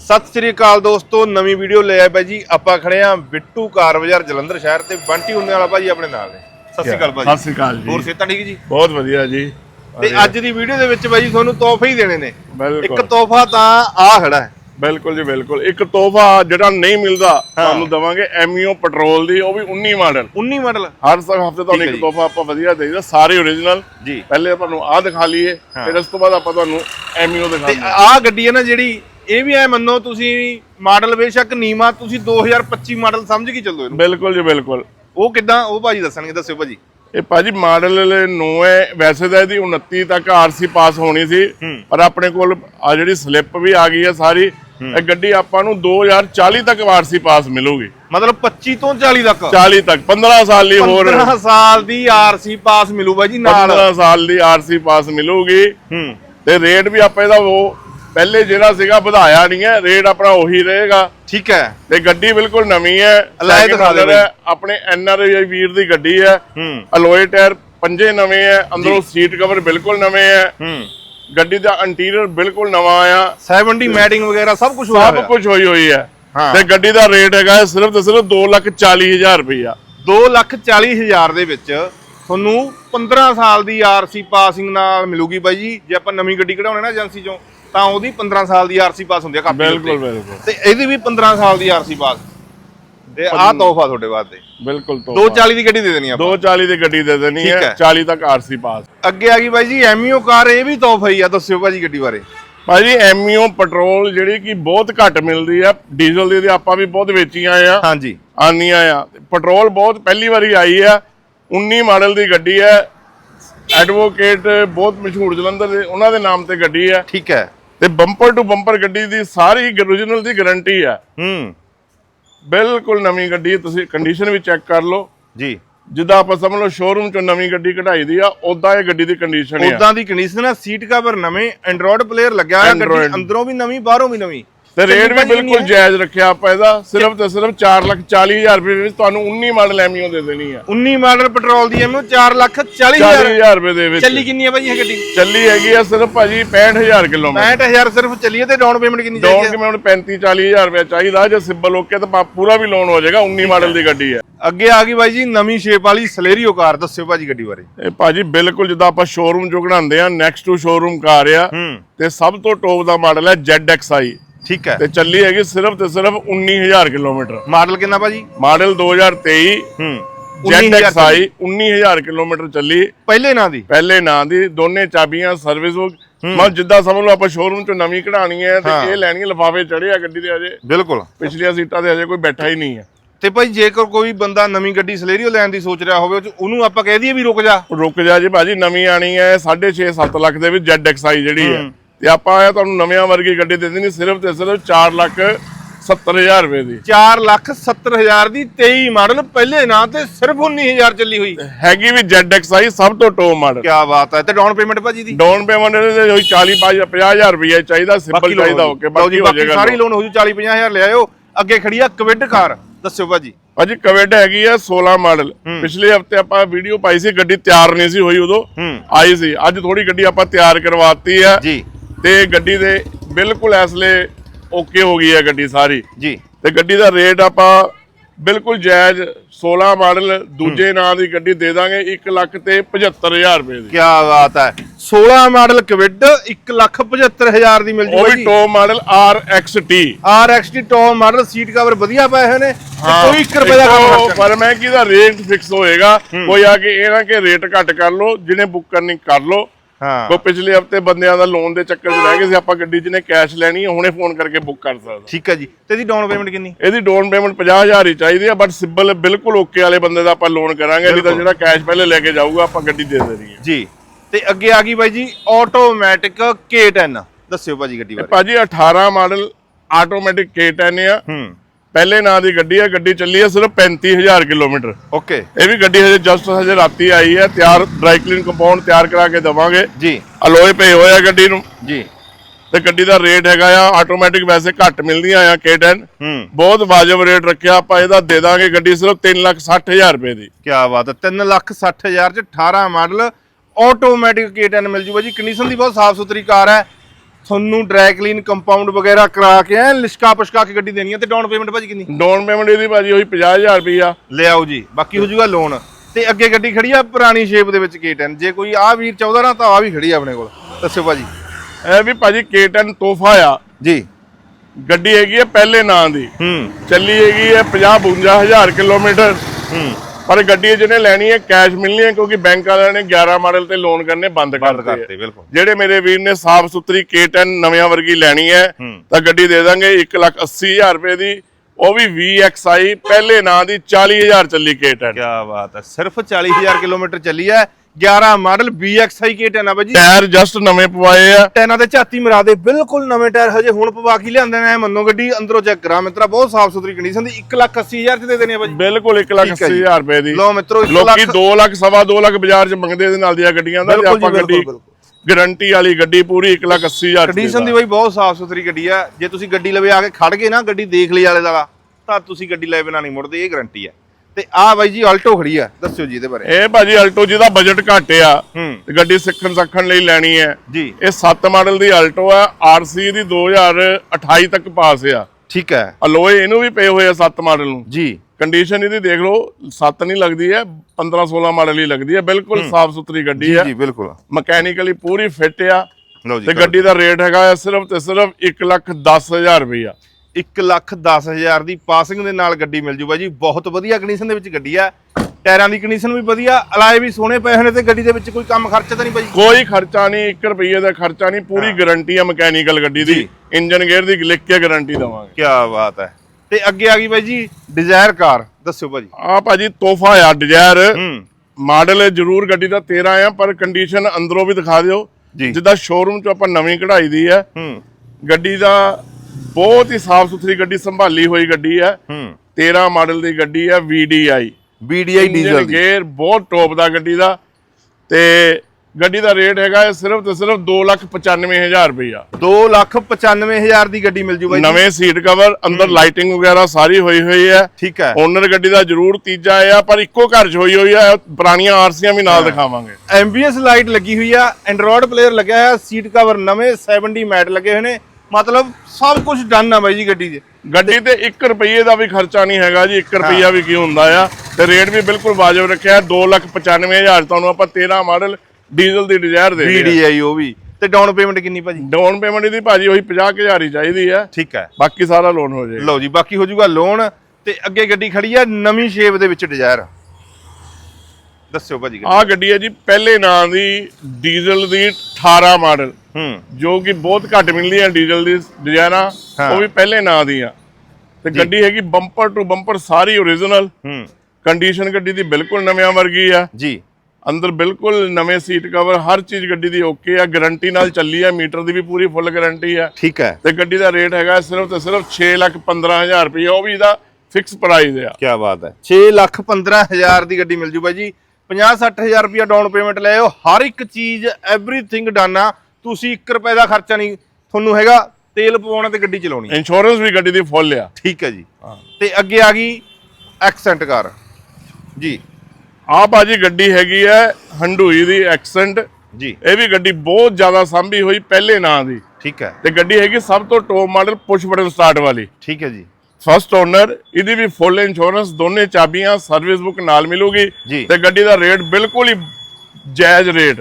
ਸਤਿ ਸ੍ਰੀ ਅਕਾਲ ਦੋਸਤੋ ਨਵੀਂ ਵੀਡੀਓ ਲੈ ਆਏ ਬਾਈ ਜੀ। ਆਪਾਂ ਖੜੇ ਆ ਬਿੱਟੂ ਕਾਰ ਬਾਜ਼ਾਰ ਜਲੰਧਰ ਸ਼ਹਿਰ ਤੇ ਬੰਟੀ ਹੁੰਦੇ ਵਾਲਾ ਭਾਜੀ ਆਪਣੇ ਨਾਲ ਨੇ। ਸਤਿ ਸ੍ਰੀ ਅਕਾਲ ਸਤਿ ਭਾਜੀ ਸ੍ਰੀ ਅਕਾਲ ਜੀ। ਹੋਰ ਸਿਹਤਾਂ ਠੀਕ ਜੀ? ਬਹੁਤ ਵਧੀਆ ਜੀ। ਤੇ ਅੱਜ ਦੀ ਵੀਡੀਓ ਦੇ ਵਿੱਚ ਬਾਈ ਜੀ ਤੁਹਾਨੂੰ ਤੋਹਫੇ ਹੀ ਦੇਣੇ ਨੇ। ਇੱਕ ਤੋਹਫਾ ਤਾਂ ਆ ਖੜਾ ਹੈ। ਬਿਲਕੁਲ ਜੀ ਬਿਲਕੁਲ। ਇੱਕ ਤੋਹਫਾ ਜਿਹੜਾ ਨਹੀਂ ਮਿਲਦਾ ਤੁਹਾਨੂੰ ਦਵਾਂਗੇ ਐਮਈਓ ਪੈਟਰੋਲ ਦੀ ਉਹ ਵੀ 19 ਮਾਡਲ। 19 ਮਾਡਲ। ਹਰ ਸਭ ਹਫ਼ਤੇ ਤੁਹਾਨੂੰ ਇੱਕ। ਤੋਹਫਾ ਆਪਾਂ ਵਧੀਆ ਦੇਈਦਾ ਸਾਰੇ ਓਰੀਜਨਲ ਜੀ। ਪਹਿਲੇ ਤੁਹਾਨੂੰ ਆਹ ਦਿਖਾ ਲਈਏ ਫਿਰ ਉਸ ਤੋਂ ਬਾਅਦ ਆਪਾਂ ਤੁਹਾਨੂੰ ਤੇ ਦਿਖਾਵਾਂਗੇ ਆ ਗੱਡੀ ਹੈ ਨਾ ਜਿਹੜੀ ਇਹ ਵੀ ਐ ਮੰਨੋ ਤੁਸੀਂ ਮਾਡਲ ਬੇਸ਼ੱਕ ਨੀਮਾ ਤੁਸੀਂ 2025 ਮਾਡਲ ਸਮਝ ਕੇ ਚੱਲੋ ਇਹਨੂੰ। ਬਿਲਕੁਲ ਜੀ ਬਿਲਕੁਲ। ਉਹ ਕਿਦਾਂ ਉਹ ਭਾਜੀ ਦੱਸਣਗੇ ਦੱਸਿਓ ਭਾਜੀ। ਇਹ ਭਾਜੀ ਮਾਡਲ ਨੂੰ ਹੈ ਵੈਸੇ ਤਾਂ ਇਹਦੀ 29 ਤੱਕ ਆਰਸੀ ਪਾਸ ਹੋਣੀ ਸੀ ਪਰ ਆਪਣੇ ਕੋਲ ਆ ਜਿਹੜੀ ਸਲਿੱਪ ਵੀ ਆ ਗਈ ਹੈ ਸਾਰੀ ਇਹ ਗੱਡੀ ਆਪਾਂ ਨੂੰ 2040 ਤੱਕ ਆਰਸੀ ਪਾਸ ਮਿਲੂਗੀ। ਮਤਲਬ 25 ਤੋਂ 40 ਤੱਕ? 40 ਤੱਕ 15 ਸਾਲ ਲਈ ਹੋਰ। 15 ਸਾਲ ਦੀ ਆਰਸੀ ਪਾਸ ਮਿਲੂ ਬਾਈ ਜੀ ਨਾਲ। 15 ਸਾਲ ਦੀ ਆਰਸੀ ਪਾਸ ਮਿਲੂਗੀ। ਹੂੰ। ਤੇ ਰੇਟ ਵੀ ਆਪਾਂ ਇਹਦਾ ਉਹ ਪਹਿਲੇ ਜਿਹੜਾ ਸੀਗਾ ਵਧਾਇਆ ਨਹੀਂ ਹੈ ਰੇਟ ਆਪਣਾ ਉਹੀ ਰਹੇਗਾ। ਠੀਕ ਹੈ। ਤੇ ਗੱਡੀ ਬਿਲਕੁਲ ਨਵੀਂ ਹੈ ਅਲਾਏ ਦਿਖਾ ਦਿਓ owner ਹੈ, ਆਪਣੇ ਐਨਆਰਆਈ ਵੀਰ ਦੀ ਗੱਡੀ ਹੈ। ਅਲੋਏ ਟਾਇਰ ਪੰਜੇ ਨਵੇਂ ਹੈ ਅੰਦਰੋਂ ਸੀਟ ਕਵਰ ਬਿਲਕੁਲ ਨਵੇਂ ਹੈ। ਗੱਡੀ ਦਾ ਇੰਟੀਰੀਅਰ ਬਿਲਕੁਲ ਨਵਾਂ ਆਇਆ। 70 ਮੈਟਿੰਗ ਵਗੈਰਾ ਸਭ ਕੁਝ ਹੋਇਆ ਸਭ ਕੁਝ ਹੋਈ ਹੋਈ ਹੈ। ਤੇ ਗੱਡੀ ਦਾ ਰੇਟ ਹੈਗਾ ਸਿਰਫ ਤੇ ਸਿਰਫ 240000 ਰੁਪਇਆ 2 ਲੱਖ 40 ਹਜ਼ਾਰ ਦੇ ਵਿੱਚ ਤੁਹਾਨੂੰ 15 ਸਾਲ ਦੀ ਆਰਸੀ ਪਾਸਿੰਗ ਨਾਲ ਮਿਲੂਗੀ ਬਾਈ ਜੀ। ਜੇ ਆਪਾਂ ਨਵੀਂ ਗੱਡੀ ਕਢਾਉਣੇ ਨਾ ਏਜੰਸੀ ਚੋਂ ਤਾਂ ਉਹਦੀ 15 ਸਾਲ ਦੀ ਆਰਸੀ ਪਾਸ ਹੁੰਦੀ ਆ ਕਾਪੀ ਬਿਲਕੁਲ। ਬਿਲਕੁਲ। ਤੇ ਇਹਦੀ ਵੀ 15 ਸਾਲ ਦੀ ਆਰਸੀ ਪਾਸ। ਤੇ ਆਹ ਤੋਹਫਾ ਤੁਹਾਡੇ ਵਾਸਤੇ। ਬਿਲਕੁਲ ਤੋਂ 240 ਦੀ ਗੱਡੀ ਦੇ ਦੇਣੀ ਆਪਾਂ। 240 ਦੀ ਗੱਡੀ ਦੇ ਦੇਣੀ ਹੈ ਹੈ। 40 ਤੱਕ ਆਰਸੀ ਪਾਸ। ਅੱਗੇ ਆ ਗਈ ਬਾਈ ਜੀ ਐਮਈਓ ਕਾਰ ਇਹ ਵੀ ਤੋਹਫਾ ਹੀ ਆ ਦੱਸਿਓ ਭਾਜੀ ਗੱਡੀ ਬਾਰੇ। ਭਾਜੀ ਐਮਈਓ ਪੈਟਰੋਲ ਜਿਹੜੀ ਕਿ ਬਹੁਤ ਘੱਟ ਮਿਲਦੀ ਆ ਡੀਜ਼ਲ ਦੀ ਤੇ ਆਪਾਂ ਵੀ ਬਹੁਤ ਵੇਚੀਆਂ ਆ। ਹਾਂਜੀ। ਆਨੀਆਂ ਆ। ਪੈਟਰੋਲ ਬਹੁਤ ਪਹਿਲੀ ਵਾਰੀ ਆਈ ਆ 19 ਮਾਡਲ ਦੀ ਗੱਡੀ ਹੈ। ਐਡਵੋਕੇਟ ਬਹੁਤ ਮਸ਼ਹੂਰ ਜਲੰਧਰ ਦੇ ਉਹਨਾਂ ਦੇ ਨਾਮ ਤੇ ਗੱਡੀ ਹੈ। ਠੀਕ ਹੈ। ਤੇ ਬੰਪਰ ਟੂ ਬੰਪਰ ਗੱਡੀ ਦੀ ਸਾਰੀ origignal ਦੀ ਗਾਰੰਟੀ ਹੈ ਹੂੰ। ਬਿਲਕੁਲ ਨਵੀਂ ਗੱਡੀ ਤੁਸੀਂ ਕੰਡੀਸ਼ਨ ਵੀ ਚੈੱਕ ਕਰ ਲਓ। ਜੀ। ਜਿੱਦਾਂ ਆਪਾਂ ਸਮਝ ਲਓ ਸ਼ੋਰੂਮ ਚੋਂ ਨਵੀਂ ਗੱਡੀ ਕਢਾਈ ਦੀ ਆ ਉਦਾਂ ਇਹ ਗੱਡੀ ਦੀ ਕੰਡੀਸ਼ਨ ਹੈ ਉਦਾਂ ਦੀ ਕੰਡੀਸ਼ਨ ਆ ਸੀਟ ਕਵਰ ਨਵੇਂ ਐਂਡਰੋਇਡ ਪਲੇਅਰ ਲੱਗਿਆ ਹੋਇਆ ਗੱਡੀ। ਅੰਦਰੋਂ ਵੀ ਨਵੀਂ ਬਾਹਰੋਂ ਵੀ ਨਵੀਂ। ਤੇ ਰੇਟ ਵੀ ਬਿਲਕੁਲ? ਜਾਇਜ਼ ਰੱਖਿਆ ਆਪਾਂ ਇਹਦਾ। ਸਿਰਫ ਤੇ ਸਿਰਫ 440000 ਰੁਪਏ ਵਿੱਚ ਤੁਹਾਨੂੰ 19 ਮਾਡਲ ਐਮੀਓ ਦੇ ਦੇਣੀ ਆ। 19 ਮਾਡਲ ਪੈਟਰੋਲ ਦੀ ਐਮਓ 4 ਲੱਖ 40 ਹਜ਼ਾਰ। 40000 ਰੁਪਏ ਦੇ ਵਿੱਚ। ਚੱਲੀ ਕਿੰਨੀ ਹੈ ਭਾਜੀ ਇਹ ਗੱਡੀ? ਚੱਲੀ ਹੈਗੀ ਆ ਸਿਰਫ ਭਾਜੀ 65000 ਕਿਲੋਮੀਟਰ। 65000 ਸਿਰਫ ਚੱਲੀ ਤੇ ਡਾਊਨ ਪੇਮੈਂਟ ਕਿੰਨੀ ਡਾਊਨ ਚਾਹੀਦੀ ਹੈ ਪੇਮੈਂਟ 35 40000 ਰੁਪਏ ਚਾਹੀਦਾ। ਜੇ ਸਿਬਲ ਓਕੇ ਤਾਂ ਪੂਰਾ ਵੀ ਲੋਨ ਹੋ ਜਾਏਗਾ 19 ਮਾਡਲ ਦੀ ਗੱਡੀ ਹੈ ਅੱਗੇ ਆ ਗਈ ਬਾਈ ਜੀ ਨਵੀਂ ਸ਼ੇਪ ਵਾਲੀ ਸਲੇਰੀਓ ਕਾਰ ਦੱਸਿਓ ਭਾਜੀ ਗੱਡੀ ਬਾਰੇ। ਇਹ ਭਾਜੀ ਬਿਲਕੁਲ ਜਿੱਦਾਂ ਆਪਾਂ ਸ਼ੋਰੂਮ ਚੋਂ ਕਢਾਉਂਦੇ ਆ ਨੈਕਸਟ ਟੂ ਸ਼ੋਰੂਮ ਕਾਰ ਆ। ਤੇ ਸਭ ਤੋਂ ਟੌਪ ਦਾ ਮਾਡਲ ਹੈ ZXi ਠੀਕ ਹੈ। ਤੇ ਚੱਲੀ ਹੈਗੀ ਸਿਰਫ ਤੇ ਸਿਰਫ 19000 ਕਿਲੋਮੀਟਰ। ਮਾਡਲ ਕਿੰਨਾ ਭਾਜੀ? ਮਾਡਲ 2023 ਹੂੰ। 19000 ZXi 19000 ਕਿਲੋਮੀਟਰ ਚੱਲੀ। ਪਹਿਲੇ ਨਾਂ ਦੀ? ਪਹਿਲੇ ਨਾਂ ਦੀ ਦੋਨੇ ਚਾਬੀਆਂ ਸਰਵਿਸ ਮੈਂ ਜਿੱਦਾਂ ਸਮਝ ਲਓ ਆਪਾਂ ਸ਼ੋਰੂਮ ਚੋਂ ਨਵੀਂ ਕਢਾਣੀ ਹੈ ਤੇ। ਇਹ ਲੈਣੀ ਲਫਾਫੇ ਚੜੇ ਆ ਗੱਡੀ ਦੇ ਅਜੇ ਬਿਲਕੁਲ। ਪਿਛਲੀਆਂ ਸੀਟਾਂ ਤੇ ਅਜੇ ਕੋਈ ਬੈਠਾ ਹੀ ਨਹੀਂ ਹੈ। ਤੇ ਭਾਈ ਜੇਕਰ ਕੋਈ ਬੰਦਾ ਨਵੀਂ ਗੱਡੀ ਸਲੇਰੀਓ ਲੈਣ ਦੀ ਸੋਚ ਰਿਹਾ ਹੋਵੇ ਉਹਨੂੰ ਆਪਾਂ ਕਹਿ ਦਈਏ ਵੀ ਰੁਕ ਜਾ। ਰੁਕ ਜਾ ਜੀ ਭਾਜੀ ਨਵੀਂ ਆਣੀ ਹੈ 6.5 7 ਲੱਖ ਦੇ ਵਿੱਚ ZXi ਜਿਹੜੀ ਹੈ। ਤੇ ਆਪਾਂ ਆਇਆ ਤੁਹਾਨੂੰ ਨਵਿਆਂ ਵਰਗੀ ਗੱਡੀ ਦੇ ਦੇਣੀ ਸਿਰਫ ਤੇ ਸਿਰਫ 4 ਲੱਖ 70000 ਰੁਪਏ ਦੀ। 4 ਲੱਖ 70 ਹਜ਼ਾਰ ਦੀ 23 ਮਾਡਲ ਪਹਿਲੇ ਨਾਂ ਤੇ ਸਿਰਫ 19000 ਚੱਲੀ ਹੋਈ। ਹੈਗੀ ਵੀ ZXi ਸਭ ਤੋਂ ਟੌਪ ਮਾਡਲ ਕੀ ਬਾਤ ਹੈ ਤੇ ਡਾਊਨ ਪੇਮੈਂਟ ਭਾਜੀ ਦੀ? ਡਾਊਨ ਪੇਮੈਂਟ ਇਹਦੇ ਹੋਈ 40 50000 ਰੁਪਏ ਚਾਹੀਦਾ ਸਿੰਪਲ ਚਾਹੀਦਾ ਹੋ ਓਕੇ ਬਾਕੀ ਹੋ ਜਾਏਗਾ ਸਾਰੀ ਲੋਨ ਹੋ ਜੂ 40 50000 ਲੈ ਆਇਓ। ਅੱਗੇ ਖੜੀ ਆ ਕਵਿਡ ਕਾਰ ਦੱਸਿਓ ਭਾਜੀ। ਭਾਜੀ ਕਵਿਡ ਹੈਗੀ ਆ 16 ਮਾਡਲ। ਪਿਛਲੇ ਹਫ਼ਤੇ ਆਪਾਂ ਵੀਡੀਓ ਪਾਈ ਸੀ ਗੱਡੀ ਤਿਆਰ ਨਹੀਂ ਸੀ ਹੋਈ ਉਦੋਂ। ਆਈ ਸੀ। ਅੱਜ ਥੋੜੀ ਗੱਡੀ ਆਪਾਂ ਤਿਆਰ ਕਰਵਾਤੀ ਆ। ਜੀ। ਤੇ ਗੱਡੀ ਦੇ ਬਿਲਕੁਲ ਐਸਲੇ ਓਕੇ ਹੋ ਗਈ ਹੈ ਗੱਡੀ ਸਾਰੀ। ਜੀ। ਤੇ ਗੱਡੀ ਦਾ ਰੇਟ ਆਪਾਂ ਬਿਲਕੁਲ ਜਾਇਜ਼ 16 ਮਾਡਲ ਦੂਜੇ ਨਾਂ ਦੀ ਗੱਡੀ ਦੇ ਦਾਂਗੇ 1 ਲੱਖ ਤੇ 75000 ਰੁਪਏ ਦੀ। ਕੀ ਬਾਤ ਹੈ। 16 ਮਾਡਲ ਕਵਿਡ 1 ਲੱਖ 75 ਹਜ਼ਾਰ ਦੀ ਮਿਲ ਉਹ ਜੂਗੀ ਵੀ top model RXT RXT top model seat cover ਵਧੀਆ ਪਏ ਹੋਏ ਨੇ। ਕੋਈ 1 ਰੁਪਏ ਦਾ ਕੰਮ ਪਰ ਮੈਂ ਕਿਹਦਾ ਰੇਟ ਫਿਕਸ ਹੋਏਗਾ। ਕੋਈ ਆ ਕੇ ਇਹ ਨਾ ਕਿ ਰੇਟ ਘੱਟ ਕਰ ਲਓ ਜਿਹਨੇ ਬੁੱਕ ਕਰਨੀ ਕਰ ਲਓ। ਹਾਂ। ਕੋ ਪਿਛਲੇ ਹਫ਼ਤੇ ਬੰਦਿਆਂ ਦਾ ਲੋਨ ਦੇ ਚੱਕਰ 'ਚ ਰਹਿ ਗਏ ਸੀ ਆਪਾਂ ਗੱਡੀ ਜਿਹਨੇ ਕੈਸ਼ ਲੈਣੀ ਹੈ ਹੁਣੇ ਫੋਨ ਕਰਕੇ ਬੁੱਕ ਕਰ ਸਕਦਾ। ਠੀਕ ਹੈ ਜੀ। ਤੇ ਇਹਦੀ ਡਾਊਨ ਪੇਮੈਂਟ ਕਿੰਨੀ? ਇਹਦੀ ਡਾਊਨ ਪੇਮੈਂਟ 50000 ਹੀ ਚਾਹੀਦੀ ਹੈ ਬਟ ਸਿਬਲ ਬਿਲਕੁਲ ਓਕੇ ਵਾਲੇ ਬੰਦੇ ਦਾ ਆਪਾਂ ਲੋਨ ਕਰਾਂਗੇ ਨਹੀਂ ਤਾਂ ਜਿਹੜਾ ਕੈਸ਼ ਪਹਿਲੇ ਲੈ ਕੇ ਜਾਊਗਾ ਆਪਾਂ ਗੱਡੀ ਦੇ ਦੇਣੀ ਹੈ ਜੀ। ਤੇ ਅੱਗੇ ਆ ਗਈ ਬਾਈ ਜੀ ਆਟੋਮੈਟਿਕ K10 ਦੱਸਿਓ ਭਾਜੀ ਗੱਡੀ ਬਾਰੇ। ਭਾਜੀ 18 ਮਾਡਲ ਆਟੋਮੈਟਿਕ K10 ਆ। ਹੂੰ। ਪਹਿਲੇ ਨਾਂ ਦੀ ਗੱਡੀ ਹੈ ਗੱਡੀ ਚੱਲੀ ਹੈ ਸਿਰਫ 35000 ਕਿਲੋਮੀਟਰ। ਓਕੇ। ਇਹ ਵੀ ਗੱਡੀ ਹਜੇ ਜਸਟ ਹਜੇ ਰਾਤੀ ਆਈ ਹੈ ਤਿਆਰ ਡਰਾਈ ਕਲੀਨ ਕੰਪਾਊਂਡ ਤਿਆਰ ਕਰਾ ਕੇ ਦਵਾਂਗੇ। ਜੀ। ਅਲੋਏ ਪਏ ਹੋਇਆ ਗੱਡੀ ਨੂੰ। ਜੀ। ਤੇ ਗੱਡੀ ਦਾ ਰੇਟ ਹੈਗਾ ਆ ਆਟੋਮੈਟਿਕ ਵੈਸੇ ਘੱਟ ਮਿਲਦੀਆਂ ਆ K10 ਹੂੰ। ਬਹੁਤ ਵਾਜਬ ਰੇਟ ਰੱਖਿਆ ਆਪਾਂ ਇਹਦਾ ਦੇ ਦਾਂਗੇ ਗੱਡੀ ਸਿਰਫ 360000 ਰੁਪਏ ਦੀ। ਕੀ ਬਾਤ ਹੈ 3 ਲੱਖ 60 ਹਜ਼ਾਰ ਚ 18 ਮਾਡਲ ਆਟੋਮੈਟਿਕ K10 ਮਿਲ ਜੂਗਾ ਜੀ। ਕੰਡੀਸ਼ਨ ਦੀ ਬਹੁਤ ਸਾਫ਼ ਸੁਥਰੀ ਕਾਰ ਹੈ। ਤੁਹਾਨੂੰ ਡਰਾਈ ਕਲੀਨ ਕੰਪਾਊਂਡ ਵਗੈਰਾ ਕਰਾ ਕੇ ਐ ਲਿਸ਼ਕਾ ਪਸ਼ਕਾ ਕੇ ਗੱਡੀ ਦੇਣੀ ਹੈ ਤੇ ਡਾਊਨ ਪੇਮੈਂਟ ਭਾਜੀ ਕਿੰਨੀ? ਡਾਊਨ ਪੇਮੈਂਟ ਇਹਦੀ ਭਾਜੀ ਉਹੀ 50000 ਰੁਪਈਆ। ਲਿਆਓ ਜੀ ਬਾਕੀ ਹੋ ਜਾਊਗਾ ਲੋਨ ਤੇ ਅੱਗੇ ਗੱਡੀ ਖੜੀ ਆ ਪੁਰਾਣੀ ਸ਼ੇਪ ਦੇ ਵਿੱਚ K10 ਜੇ ਕੋਈ ਆ ਵੀਰ ਚਾਹੁੰਦਾ ਨਾ ਤਾਂ ਆ ਵੀ ਖੜੀ ਆ ਆਪਣੇ ਕੋਲ। ਦੱਸਿਓ ਭਾਜੀ। ਇਹ ਵੀ ਭਾਜੀ K10 ਤੋਹਫਾ ਆ। ਜੀ। ਗੱਡੀ ਹੈਗੀ ਹੈ ਪਹਿਲੇ ਨਾਂ ਦੀ। ਹੂੰ। ਚੱਲੀ ਹੈਗੀ ਹੈ 50 52000 ਕਿਲੋਮੀਟਰ। ਹੂੰ। ਪਰ ਗੱਡੀ ਜਿਹਨੇ ਲੈਣੀ ਹੈ ਕੈਸ਼ ਮਿਲਣੀ ਹੈ ਕਿਉਂਕਿ ਬੈਂਕ ਵਾਲਿਆਂ ਨੇ 11 ਮਾਡਲ ਤੇ ਲੋਨ ਕਰਨੇ ਬੰਦ ਕਰਤੇ ਬਿਲਕੁਲ। ਜਿਹੜੇ ਮੇਰੇ ਵੀਰ ਨੇ ਸਾਫ਼ ਸੁਥਰੀ K10 ਨਵਿਆਂ ਵਰਗੀ ਲੈਣੀ ਹੈ ਹੂੰ। ਤਾਂ ਗੱਡੀ ਦੇ ਦਾਂਗੇ 180000 ਰੁਪਏ ਦੀ ਉਹ ਵੀ VXI ਪਹਿਲੇ ਨਾਂ ਦੀ 40000 ਚੱਲੀ K10 ਕੀ ਬਾਤ ਹੈ ਸਿਰਫ 40000 ਕਿਲੋਮੀਟਰ ਚੱਲੀ ਹੈ 11 ਮਾਡਲ BXI K10 ਆ ਭਾਜੀ ਟਾਇਰ ਜਸਟ ਨਵੇਂ ਪਵਾਏ ਆ। ਟੈਨਾਂ ਤੇ ਝਾਤੀ ਮਰਾ ਦੇ ਬਿਲਕੁਲ ਨਵੇਂ ਟਾਇਰ ਹਜੇ ਹੁਣ ਪਵਾ ਕੇ ਲਿਆਂਦੇ ਨੇ ਮੰਨੋ ਗੱਡੀ ਅੰਦਰੋਂ ਚੈੱਕ ਕਰਾ ਮਿੱਤਰਾ ਬਹੁਤ ਸਾਫ਼ ਸੁਥਰੀ ਕੰਡੀਸ਼ਨ ਦੀ। 180000 ਚ ਦੇ ਦੇਣੇ ਆ ਭਾਜੀ ਬਿਲਕੁਲ ਠੀਕ ਹੈ ਜੀ। 180000 ਰੁਪਏ ਦੀ। ਲਓ ਮਿੱਤਰੋ 1 ਲੋਕੀ ਲੱਖ 2 ਲੱਖ ਸਵਾ 2 ਲੱਖ ਬਾਜ਼ਾਰ 'ਚ ਮੰਗਦੇ ਇਹਦੇ ਨਾਲ ਦੀਆਂ ਗੱਡੀਆਂ ਦਾ ਆਪਾਂ ਗੱਡੀ। ਗਾਰੰਟੀ ਵਾਲੀ ਗੱਡੀ ਪੂਰੀ 180000 ਕੰਡੀਸ਼ਨ ਦੀ। ਬਾਈ ਬਹੁਤ ਸਾਫ਼ ਸੁਥਰੀ ਗੱਡੀ ਆ। ਜੇ ਤੁਸੀਂ ਗੱਡੀ ਲਵੇ ਆ ਕੇ ਖੜ ਗਏ ਨਾ ਗੱਡੀ ਦੇਖ ਲਈ ਵਾਲੇ ਦਾ ਤਾਂ ਤੁਸੀਂ ਗੱਡੀ ਲੈ ਬਿਨਾ ਨਹੀਂ ਮੁੜਦੇ ਇਹ ਗਾਰੰਟੀ ਆ। ਤੇ ਆ ਬਾਈ ਜੀ ਆਲਟੋ ਖੜੀ ਆ ਦੱਸਿਓ ਜੀ ਇਹਦੇ ਬਾਰੇ। ਇਹ ਭਾਜੀ ਅਲਟੋ ਜਿਹਦਾ ਬਜਟ ਘੱਟ ਆ ਤੇ ਗੱਡੀ ਸਿੱਖਣ ਸੱਖਣ ਲਈ ਲੈਣੀ ਹੈ। ਜੀ। ਇਹ 7 ਮਾਡਲ ਦੀ ਅਲਟੋ ਆ ਆਰਸੀ ਦੀ 2028 ਤੱਕ ਪਾਸ ਆ। ਠੀਕ ਹੈ। ਅਲੋਏ ਇਹਨੂੰ ਵੀ ਪਏ ਹੋਏ ਆ 7 ਮਾਡਲ ਨੂੰ। ਜੀ। ਕੰਡੀਸ਼ਨ ਇਹਦੀ ਦੇਖ ਲਓ 7 ਨਹੀਂ ਲੱਗਦੀ ਹੈ 15 16 ਮਾਡਲ ਹੀ ਲੱਗਦੀ ਹੈ ਬਿਲਕੁਲ ਸਾਫ਼ ਸੁਥਰੀ ਗੱਡੀ ਹੈ ਜੀ ਬਿਲਕੁਲ। ਮਕੈਨੀਕਲੀ ਪੂਰੀ ਫਿੱਟ ਆ। ਲਓ ਜੀ ਤੇ ਗੱਡੀ ਦਾ ਰੇਟ ਹੈਗਾ ਸਿਰਫ ਤੇ ਸਿਰਫ 1 ਲੱਖ 10000 ਰੁਪਈਆ। 1 ਲੱਖ 10000 ਦੀ ਪਾਸਿੰਗ ਦੇ ਨਾਲ ਗੱਡੀ ਮਿਲ ਜੂ ਬਾਈ ਜੀ। ਬਹੁਤ ਵਧੀਆ ਕੰਡੀਸ਼ਨ ਦੇ ਵਿੱਚ ਗੱਡੀ ਆ। ਟਾਇਰਾਂ ਦੀ ਕੰਡੀਸ਼ਨ ਵੀ ਵਧੀਆ ਅਲਾਏ ਵੀ ਸੋਹਣੇ ਪਏ ਹੋਣੇ ਤੇ ਗੱਡੀ ਦੇ ਵਿੱਚ ਕੋਈ ਕੰਮ ਖਰਚਾ ਤਾਂ ਨਹੀਂ ਬਾਈ ਕੋਈ ਖਰਚਾ ਨਹੀਂ 1 ਰੁਪਈਏ ਦਾ ਖਰਚਾ ਨਹੀਂ ਪੂਰੀ ਗਾਰੰਟੀ ਆ ਮਕੈਨੀਕਲ ਗੱਡੀ ਦੀ। ਇੰਜਨ ਗੇਅਰ ਦੀ ਲਿਖ ਕੇ ਗਾਰੰਟੀ ਦਵਾਂਗੇ। ਕੀ ਬਾਤ ਹੈ। ਤੇ ਅੱਗੇ ਆ ਗਈ ਬਾਈ ਜੀ ਡਿਜ਼ਾਇਰ ਕਾਰ ਦੱਸਿਓ ਭਾਜੀ। ਆ ਭਾਜੀ ਤੋਹਫਾ ਆ ਡਿਜ਼ਾਇਰ ਮਾਡਲ ਜ਼ਰੂਰ ਗੱਡੀ ਦਾ 13 ਆ ਪਰ ਕੰਡੀਸ਼ਨ ਅੰਦਰੋਂ ਵੀ ਦਿਖਾ ਦਿਓ। ਜਿੱਦਾਂ ਸ਼ੋਰੂਮ ਚ ਆਪਾਂ ਨਵੀਂ ਕਢਾਈ ਦੀ ਹੂੰ। ਗੱਡੀ ਦਾ ਬਹੁਤ ਹੀ ਸਾਫ਼ ਸੁਥਰੀ ਗੱਡੀ ਸੰਭਾਲੀ ਹੋਈ ਗੱਡੀ ਹੈ। ਹੂੰ। 13 ਮਾਡਲ ਦੀ ਗੱਡੀ ਹੈ VDI BDI ਡੀਜ਼ਲ ਦੀ। ਗੇਅਰ ਬਹੁਤ ਟੌਪ ਦਾ ਗੱਡੀ ਦਾ। ਤੇ ਗੱਡੀ ਦਾ ਰੇਟ ਹੈਗਾ ਸਿਰਫ ਤੇ ਸਿਰਫ 295000 ਰੁਪਈਆ। 2 ਲੱਖ 95000 ਦੀ ਗੱਡੀ ਮਿਲ ਜੂ ਬਾਈ। ਨਵੇਂ ਸੀਟ ਕਵਰ ਅੰਦਰ ਲਾਈਟਿੰਗ ਵਗੈਰਾ ਸਾਰੀ ਹੋਈ ਹੋਈ ਹੈ। ਠੀਕ ਹੈ। ਓਨਰ ਗੱਡੀ ਦਾ ਜ਼ਰੂਰ ਤੀਜਾ ਆ ਪਰ ਇੱਕੋ ਘਰ 'ਚ ਹੋਈ ਹੋਈ ਹੈ। ਪੁਰਾਣੀਆਂ ਆਰਸੀਆਂ ਵੀ ਨਾਲ ਦਿਖਾਵਾਂਗੇ। ਐਮਬੀਐਸ ਲਾਈਟ ਲੱਗੀ ਹੋਈ ਆ ਐਂਡਰੋਇਡ ਪਲੇਅਰ ਲੱਗਿਆ ਹੋਇਆ ਸੀਟ ਕਵਰ ਨਵੇਂ 70 ਮੈਟ ਲੱਗੇ ਹੋਏ ਨੇ। ਮਤਲਬ ਸਭ ਕੁਝ ਡਨ ਆ ਬਾਈ ਜੀ ਗੱਡੀ 'ਚ। ਗੱਡੀ ਤੇ 1 ਰੁਪਏ ਦਾ ਵੀ ਖਰਚਾ ਨਹੀਂ ਹੈਗਾ ਜੀ 1 ਰੁਪਿਆ ਵੀ ਕੀ ਹੁੰਦਾ ਆ। ਤੇ ਰੇਟ ਵੀ ਬਿਲਕੁਲ ਵਾਜਬ ਰੱਖਿਆ 295000 ਤੁਹਾਨੂੰ ਆਪਾਂ 13 ਮਾਡਲ ਡੀਜ਼ਲ ਦੀ ਡਿਜ਼ਾਇਰ ਦੇ ਰਹੇ BDI ਉਹ ਵੀ। ਤੇ ਡਾਊਨ ਪੇਮੈਂਟ ਕਿੰਨੀ ਭਾਜੀ? ਡਾਊਨ ਪੇਮੈਂਟ ਦੀ ਭਾਜੀ ਉਹੀ 50000 ਹੀ ਚਾਹੀਦੀ ਹੈ ਠੀਕ ਹੈ ਬਾਕੀ ਸਾਰਾ ਲੋਨ ਹੋ ਜਾਏਗਾ। ਲਓ ਜੀ ਬਾਕੀ ਹੋ ਜਾਊਗਾ ਲੋਨ ਤੇ ਅੱਗੇ ਗੱਡੀ ਖੜੀ ਆ ਨਵੀਂ ਸ਼ੇਪ ਦੇ ਵਿੱਚ ਡਿਜ਼ਾਇਰ। ਦੱਸਿਓ ਭਾਜੀ। ਆਹ ਗੱਡੀ ਹੈ ਜੀ ਪਹਿਲੇ ਨਾਂ ਦੀ ਡੀਜ਼ਲ ਦੀ 18 ਮਾਡਲ। ਹੂੰ। ਜੋ ਕਿ ਬਹੁਤ ਘੱਟ ਮਿਲਦੀ ਹੈ ਡੀਜ਼ਲ ਦੀ ਡਿਜ਼ਾਇਰਾਂ। ਉਹ ਵੀ ਪਹਿਲੇ ਨਾਂ ਦੀ ਆ ਤੇ ਗੱਡੀ ਹੈਗੀ ਬੰਪਰ ਟੂ ਬੰਪਰ ਸਾਰੀ ਓਰੀਜਨਲ ਹੂੰ। ਕੰਡੀਸ਼ਨ ਗੱਡੀ ਦੀ ਬਿਲਕੁਲ ਨਵਿਆਂ ਵਰਗੀ ਆ। ਜੀ। ਅੰਦਰ ਬਿਲਕੁਲ ਨਵੇਂ ਸੀਟ ਕਵਰ ਹਰ ਚੀਜ਼ ਗੱਡੀ ਦੀ ਓਕੇ ਆ। ਗਾਰੰਟੀ ਨਾਲ ਚੱਲੀ ਆ ਮੀਟਰ ਦੀ ਵੀ ਪੂਰੀ ਫੁੱਲ ਗਾਰੰਟੀ ਆ। ਠੀਕ ਹੈ। ਤੇ ਗੱਡੀ ਦਾ ਰੇਟ ਹੈਗਾ ਸਿਰਫ ਤੇ ਸਿਰਫ 6 ਲੱਖ 15000 ਰੁਪਏ। ਉਹ ਵੀ ਇਹਦਾ ਫਿਕਸ ਪ੍ਰਾਈਸ ਆ। ਕੀ ਬਾਤ ਹੈ। 6 ਲੱਖ 15000 ਦੀ ਗੱਡੀ ਮਿਲ ਜੂ ਬਾਈ ਜੀ। 50 60000 ਰੁਪਇਆ ਡਾਊਨ ਪੇਮੈਂਟ ਲੈ ਆਓ ਹਰ ਇੱਕ ਚੀਜ਼ ਐਵਰੀਥਿੰਗ ਡਨ। ਆ ਤੁਸੀਂ 1 ਰੁਪਏ ਦਾ ਖਰਚਾ ਨਹੀਂ ਤੁਹਾਨੂੰ ਹੈਗਾ ਤੇਲ ਪਵਾਉਣਾ ਤੇ ਗੱਡੀ ਚਲਾਉਣੀ। ਇੰਸ਼ੋਰੈਂਸ ਵੀ ਗੱਡੀ ਦੀ ਫੁੱਲ ਆ। ਠੀਕ ਹੈ ਜੀ। ਤੇ ਅੱਗੇ ਆ ਗਈ ਐਕਸੈਂਟ ਕਾਰ। ਜੀ। ਆਹ ਬਾਜੀ ਗੱਡੀ ਹੈਗੀ ਹੈ ਹੰਡੂਈ ਦੀ ਐਕਸੈਂਟ। ਜੀ। ਇਹ ਵੀ ਗੱਡੀ ਬਹੁਤ ਜ਼ਿਆਦਾ ਸਾਂਭੀ ਹੋਈ ਪਹਿਲੇ ਨਾਂ ਦੀ। ਠੀਕ ਹੈ। ਤੇ ਗੱਡੀ ਹੈਗੀ ਸਭ ਤੋਂ top model push button start ਵਾਲੀ। ਠੀਕ ਹੈ ਜੀ। ਫਸਟ ਓਨਰ ਇਹਦੀ ਵੀ ਫੁੱਲ ਇੰਸ਼ੋਰੈਂਸ ਦੋਨੇ ਚਾਬੀਆਂ ਸਰਵਿਸ ਬੁੱਕ ਨਾਲ ਮਿਲੂਗੀ। ਤੇ ਗੱਡੀ ਦਾ ਰੇਟ ਬਿਲਕੁਲ ਹੀ ਜਾਇਜ਼ ਰੇਟ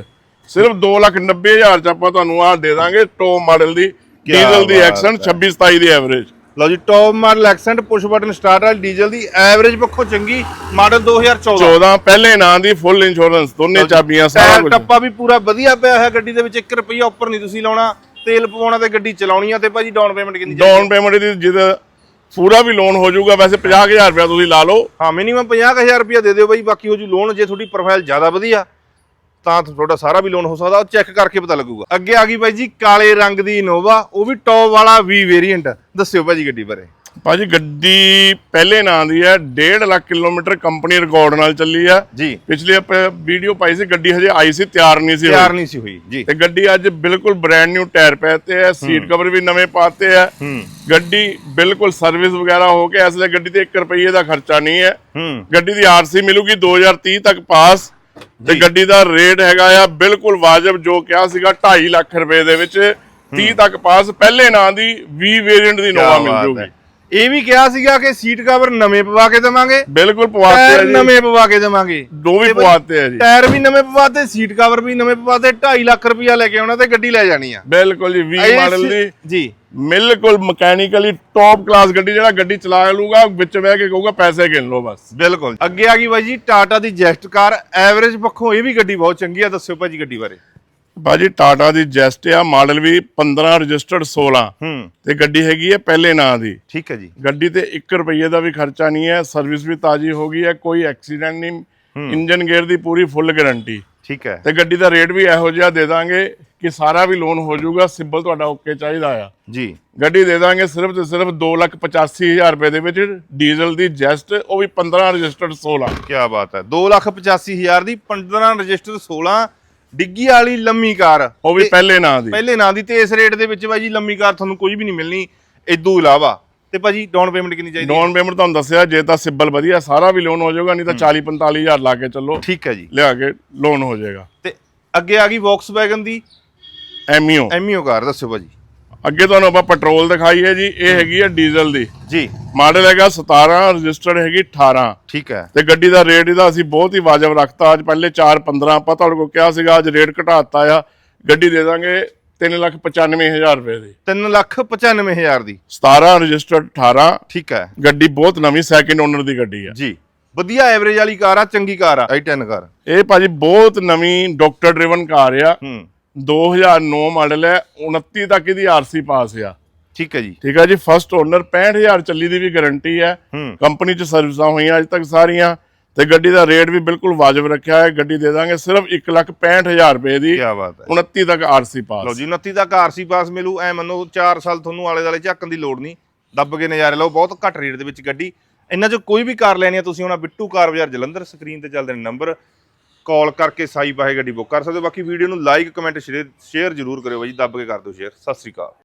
ਸਿਰਫ 290000 ਚ ਆਪਾਂ ਤੁਹਾਨੂੰ ਆਹ ਦੇ ਦਾਂਗੇ ਟੌਪ ਮਾਡਲ ਦੀ ਡੀਜ਼ਲ ਦੀ ਐਕਸੈਂਟ 26 27 ਦੀ ਐਵਰੇਜ ਲਓ ਜੀ top model Accent push button start ਵਾਲੀ ਡੀਜ਼ਲ ਦੀ ਐਵਰੇਜ ਪੱਖੋਂ ਚੰਗੀ ਮਾਡਲ 2014 14 ਪਹਿਲੇ ਨਾਂ ਦੀ ਫੁੱਲ ਇੰਸ਼ੋਰੈਂਸ ਦੋਨੇ ਚਾਬੀਆਂ ਸਾਰਾ ਕੁਝ ਟੱਪਾ ਵੀ ਪੂਰਾ ਵਧੀਆ ਪਿਆ ਹੋਇਆ ਗੱਡੀ ਦੇ ਵਿੱਚ 1 ਰੁਪਈਆ ਉੱਪਰ ਨਹੀਂ ਤੁਸੀਂ ਲਾਉਣਾ ਤੇਲ ਪਵਾਉਣਾ ਤੇ ਗੱਡੀ ਚਲਾਉਣੀ ਆ ਤੇ ਭਾਜੀ ਡਾਊਨ ਪੇਮੈਂਟ ਕਿੰਨੀ ਡਾਊਨ ਪੇਮੈਂਟ ਦੀ ਜਿਹਦਾ ਪੂਰਾ ਵੀ ਲੋਨ ਹੋ ਜਾਊਗਾ ਵੈਸੇ 50000 ਰੁਪਇਆ ਤੁਸੀਂ ਲਾ ਲਓ। ਹਾਂ ਮਿਨੀਮਮ 50000 ਰੁਪਇਆ ਦੇ ਦਿਓ ਬਾਈ ਬਾਕੀ ਹੋ ਜੂ ਲੋਨ ਜੇ ਤੁਹਾਡੀ ਪ੍ਰੋਫਾਈਲ ਜ਼ਿਆਦਾ ਵਧੀਆ ਤਾਂ ਤੁਹਾਡਾ ਸਾਰਾ ਵੀ ਲੋਨ ਹੋ ਸਕਦਾ ਉਹ ਚੈੱਕ ਕਰਕੇ ਪਤਾ ਲੱਗੂਗਾ। ਅੱਗੇ ਆ ਗਈ ਬਾਈ ਜੀ ਕਾਲੇ ਰੰਗ ਦੀ ਇਨੋਵਾ ਉਹ ਵੀ ਟੌਪ ਵਾਲਾ ਵੀ ਵੇਰੀਐਂਟ ਦੱਸਿਓ ਭਾਜੀ ਗੱਡੀ ਬਾਰੇ। ਭਾਜੀ ਗੱਡੀ ਪਹਿਲੇ ਨਾਂ ਦੀ ਹੈ 1.5 ਲੱਖ ਕਿਲੋਮੀਟਰ ਕੰਪਨੀ ਰਿਕਾਰਡ ਨਾਲ ਚੱਲੀ ਆ ਜੀ। ਪਿਛਲੇ ਆਪਾਂ ਵੀਡੀਓ ਪਾਈ ਸੀ ਗੱਡੀ ਹਜੇ ਆਈ ਸੀ ਤਿਆਰ ਨਹੀਂ ਸੀ ਹੋਈ। ਤਿਆਰ ਨਹੀਂ ਸੀ ਹੋਈ ਜੀ। ਤੇ ਗੱਡੀ ਅੱਜ ਬਿਲਕੁਲ ਬ੍ਰੈਂਡ ਨਿਊ ਟਾਇਰ ਪਾਤੇ ਆ ਸੀਟ ਕਵਰ ਵੀ ਨਵੇਂ ਪਾਤੇ ਆ ਗੱਡੀ ਬਿਲਕੁਲ ਸਰਵਿਸ ਵਗੈਰਾ ਹੋ ਕੇ ਇਸ ਲਈ ਗੱਡੀ ਤੇ 1 ਰੁਪਏ ਦਾ ਖਰਚਾ ਨਹੀਂ ਹੈ। ਹੂੰ। ਗੱਡੀ ਦੀ ਆਰਸੀ ਮਿਲੂਗੀ 2030 ਤੱਕ ਪਾਸ ਤੇ ਗੱਡੀ ਦਾ ਰੇਟ ਹੈਗਾ ਆ ਬਿਲਕੁਲ ਵਾਜਬ ਜੋ ਕਿਹਾ ਸੀਗਾ 2.5 ਲੱਖ ਰੁਪਏ ਦੇ ਵਿੱਚ 30 ਤੱਕ ਪਾਸ ਪਹਿਲੇ ਨਾਂ ਦੀ 20 ਵੇਰੀਐਂਟ ਦੀ ਨੋਵਾ ਮਿਲ ਜੂਗੀ। ਇਹ ਵੀ ਕਿਹਾ ਸੀਗਾ ਕਿ ਸੀਟ ਕਵਰ ਨਵੇਂ ਪਵਾ ਕੇ ਦੇਵਾਂਗੇ। ਬਿਲਕੁਲ ਪਵਾਤੇ ਟਾਇਰ ਆ ਜੀ। ਨਵੇਂ ਪਵਾ ਕੇ ਦੇਵਾਂਗੇ। ਦੋ ਵੀ ਪਵਾਤੇ ਆ ਜੀ। ਟਾਇਰ ਵੀ ਨਵੇਂ ਪਵਾਤੇ ਸੀਟ ਕਵਰ ਵੀ ਨਵੇਂ ਪਵਾਤੇ 2.5 ਲੱਖ ਰੁਪਇਆ ਲੈ ਕੇ ਆਉਣਾ ਤੇ ਗੱਡੀ ਲੈ ਜਾਣੀ ਆ। ਬਿਲਕੁਲ ਜੀ 20 ਇਹ ਮਾਡਲ ਸੀ- ਦੀ। ਜੀ। ਬਿਲਕੁਲ ਮਕੈਨੀਕਲੀ ਟੌਪ ਕਲਾਸ ਗੱਡੀ ਜਿਹੜਾ ਗੱਡੀ ਚਲਾ ਲੂਗਾ ਵਿੱਚ ਬਹਿ ਕੇ ਕਹੂਗਾ ਪੈਸੇ ਗਿਣ ਲਓ ਬਸ। ਬਿਲਕੁਲ। ਅੱਗੇ ਆ ਗਈ ਬਾਈ ਜੀ ਟਾਟਾ ਦੀ ਜੈਸਟ ਕਾਰ ਐਵਰੇਜ ਪੱਖੋਂ ਇਹ ਵੀ ਗੱਡੀ ਬਹੁਤ ਚੰਗੀ ਆ ਦੱਸਿਓ ਭਾਜੀ ਗੱਡੀ ਬਾਰੇ। ਬਾਜੀ ਟਾਟਾ ਦੀ ਜੈਸਟ ਆ ਮਾਡਲ ਵੀ 15 ਰਜਿਸਟਰਡ 16 ਹੂੰ। ਤੇ ਗੱਡੀ ਹੈਗੀ ਹੈ ਪਹਿਲੇ ਨਾਂ ਦੀ। ਠੀਕ ਹੈ ਜੀ। ਗੱਡੀ ਤੇ 1 ਰੁਪਏ ਦਾ ਵੀ ਖਰਚਾ ਨਹੀਂ ਹੈ ਸਰਵਿਸ ਵੀ ਤਾਜ਼ੀ ਹੋ ਗਈ ਹੈ ਕੋਈ ਐਕਸੀਡੈਂਟ ਨਹੀਂ ਇੰਜਨ ਗੇਅਰ ਦੀ ਪੂਰੀ ਫੁੱਲ ਗਾਰੰਟੀ। ਠੀਕ ਹੈ। ਤੇ ਗੱਡੀ ਦਾ ਰੇਟ ਵੀ ਇਹੋ ਜਿਹਾ ਦੇ ਦਾਂਗੇ ਕਿ ਸਾਰਾ ਵੀ ਲੋਨ ਹੋ ਜਾਊਗਾ ਸਿੰਬਲ ਤੁਹਾਡਾ ਓਕੇ ਚਾਹੀਦਾ ਆ। ਜੀ। ਗੱਡੀ ਦੇ ਦਾਂਗੇ ਸਿਰਫ ਤੇ ਸਿਰਫ 285000 ਰੁਪਏ ਦੇ ਵਿੱਚ ਡੀਜ਼ਲ ਦੀ ਜੈਸਟ ਉਹ ਵੀ 15 ਰਜਿਸਟਰਡ 16 ਕੀ ਬਾਤ ਹੈ। 285000 ਦੀ 15 ਰਜਿਸਟਰ 16 ਡਿੱਗੀ ਵਾਲੀ ਲੰਮੀ ਕਾਰ। ਉਹ ਵੀ ਪਹਿਲੇ ਨਾਂ ਦੀ। ਪਹਿਲੇ ਨਾਂ ਦੀ ਤੇ ਇਸ ਰੇਟ ਦੇ ਵਿੱਚ ਬਾਈ ਜੀ ਲੰਮੀ ਕਾਰ ਤੁਹਾਨੂੰ ਕੋਈ ਵੀ ਨਹੀਂ ਮਿਲਣੀ ਇਦੋਂ ਇਲਾਵਾ। ਤੇ ਭਾਜੀ ਡਾਊਨ ਪੇਮੈਂਟ ਕਿੰਨੀ ਚਾਹੀਦੀ? ਡਾਊਨ ਪੇਮੈਂਟ ਤੁਹਾਨੂੰ ਦੱਸਿਆ ਜੇ ਤਾਂ ਸਿੰਬਲ ਵਧੀਆ ਸਾਰਾ ਵੀ ਲੋਨ ਹੋ ਜਾਊਗਾ ਨਹੀਂ ਤਾਂ 40 45000 ਲਾ ਕੇ ਚੱਲੋ। ਠੀਕ ਹੈ ਜੀ। ਲਿਆ ਕੇ ਲੋਨ ਹੋ ਜਾਏਗਾ। ਤੇ ਅੱਗੇ ਆ ਗਈ ਵੌਕਸਵੈਗਨ ਦੀ ਐਮਈਓ ਐਮੀਓ ਕਾਰ ਦੱਸਿਓ ਭਾਜੀ। ਅੱਗੇ ਤੁਹਾਨੂੰ ਆਪਾਂ ਪੈਟਰੋਲ ਦਿਖਾਈ ਹੈ ਜੀ ਇਹ ਹੈਗੀ ਹੈ ਡੀਜ਼ਲ ਦੀ। ਜੀ। ਮਾਡਲ ਹੈਗਾ 17 ਰਜਿਸਟਰਡ ਹੈਗੀ 18 ਠੀਕ ਹੈ। ਤੇ ਗੱਡੀ ਦਾ ਰੇਟ ਇਹਦਾ ਅਸੀਂ ਬਹੁਤ ਹੀ ਵਾਜਬ ਰੱਖਤਾ। ਅੱਜ ਪਹਿਲੇ 4 15 ਆਪਾਂ ਤੁਹਾਡੇ ਕੋਲ ਕਿਹਾ ਸੀਗਾ ਅੱਜ ਰੇਟ ਘਟਾਤਾ ਆ। ਗੱਡੀ ਦੇ ਦਾਂਗੇ 395000 ਰੁਪਏ ਦੀ। 395000 ਦੀ। 17 ਰਜਿਸਟਰਡ 18 ਠੀਕ ਹੈ। ਗੱਡੀ ਬਹੁਤ ਨਵੀਂ ਸੈਕਿੰਡ ਓਨਰ ਦੀ ਗੱਡੀ ਆ ਜੀ। ਵਧੀਆ ਐਵਰੇਜ ਵਾਲੀ ਕਾਰ ਆ ਚੰਗੀ ਕਾਰ ਆ i10 ਕਾਰ। ਇਹ ਭਾਜੀ ਬਹੁਤ ਨਵੀਂ ਡਾਕਟਰ ਡਰਿਵਨ ਕਾਰ ਆ। ਹੂੰ। 2009 ਮਾਡਲ ਹੈ 29 ਤੱਕ ਇਹਦੀ ਆਰਸੀ ਪਾਸ ਆ। ਠੀਕ ਹੈ ਜੀ। ਠੀਕ ਹੈ ਜੀ ਫਸਟ ਓਨਰ 65000 ਚੱਲੀ ਦੀ ਵੀ ਗਾਰੰਟੀ ਹੈ। ਕੰਪਨੀ ਚ ਸਰਵਿਸਾਂ ਹੋਈਆਂ ਅੱਜ ਤੱਕ ਸਾਰੀਆਂ ਤੇ ਗੱਡੀ ਦਾ ਰੇਟ ਵੀ ਬਿਲਕੁਲ ਵਾਜਬ ਰੱਖਿਆ ਹੈ ਗੱਡੀ ਦੇ ਦਾਂਗੇ ਸਿਰਫ 165000 ਰੁਪਏ ਦੀ ਕੀ ਬਾਤ ਹੈ। 29 ਤੱਕ ਆਰਸੀ ਲਓ ਪਾਸ ਜੀ 29 ਦਾ ਆਰਸੀ ਪਾਸ ਮਿਲੂ ਐ ਮੰਨੋ 4 ਸਾਲ ਤੁਹਾਨੂੰ ਆਲੇ ਦਾਲੇ ਝੱਕਣ ਦੀ ਲੋੜ ਨਹੀਂ। ਦੱਬ ਕੇ ਨਜ਼ਾਰੇ ਲਓ ਬਹੁਤ ਘੱਟ ਰੇਟ ਦੇ ਵਿੱਚ ਗੱਡੀ। ਇਹਨਾਂ ਚੋਂ ਕੋਈ ਵੀ ਕਾਰ ਲੈਣੀ ਆ ਤੁਸੀਂ ਉਹਨਾਂ ਬਿੱਟੂ ਕਾਰ ਬਾਜ਼ਾਰ ਜਲੰਧਰ ਸਕਰੀਨ ਤੇ ਚੱਲਦੇ ਨੇ ਨੰਬਰ ਕਾਲ ਕਰਕੇ ਸਾਈ ਪਾਹੇ ਗੱਡੀ ਬੁੱਕ ਕਰ ਸਕਦੇ ਹੋ। ਬਾਕੀ ਵੀਡੀਓ ਨੂੰ ਲਾਈਕ ਕਮੈਂਟ ਸ਼ੇਅਰ ਜ਼ਰੂਰ ਕਰਿਓ ਬਾਈ ਦੱਬ ਕੇ ਕਰ ਦਿਓ ਸ਼ੇਅਰ ਸਤਿ ਸ੍ਰੀ ਅਕਾਲ।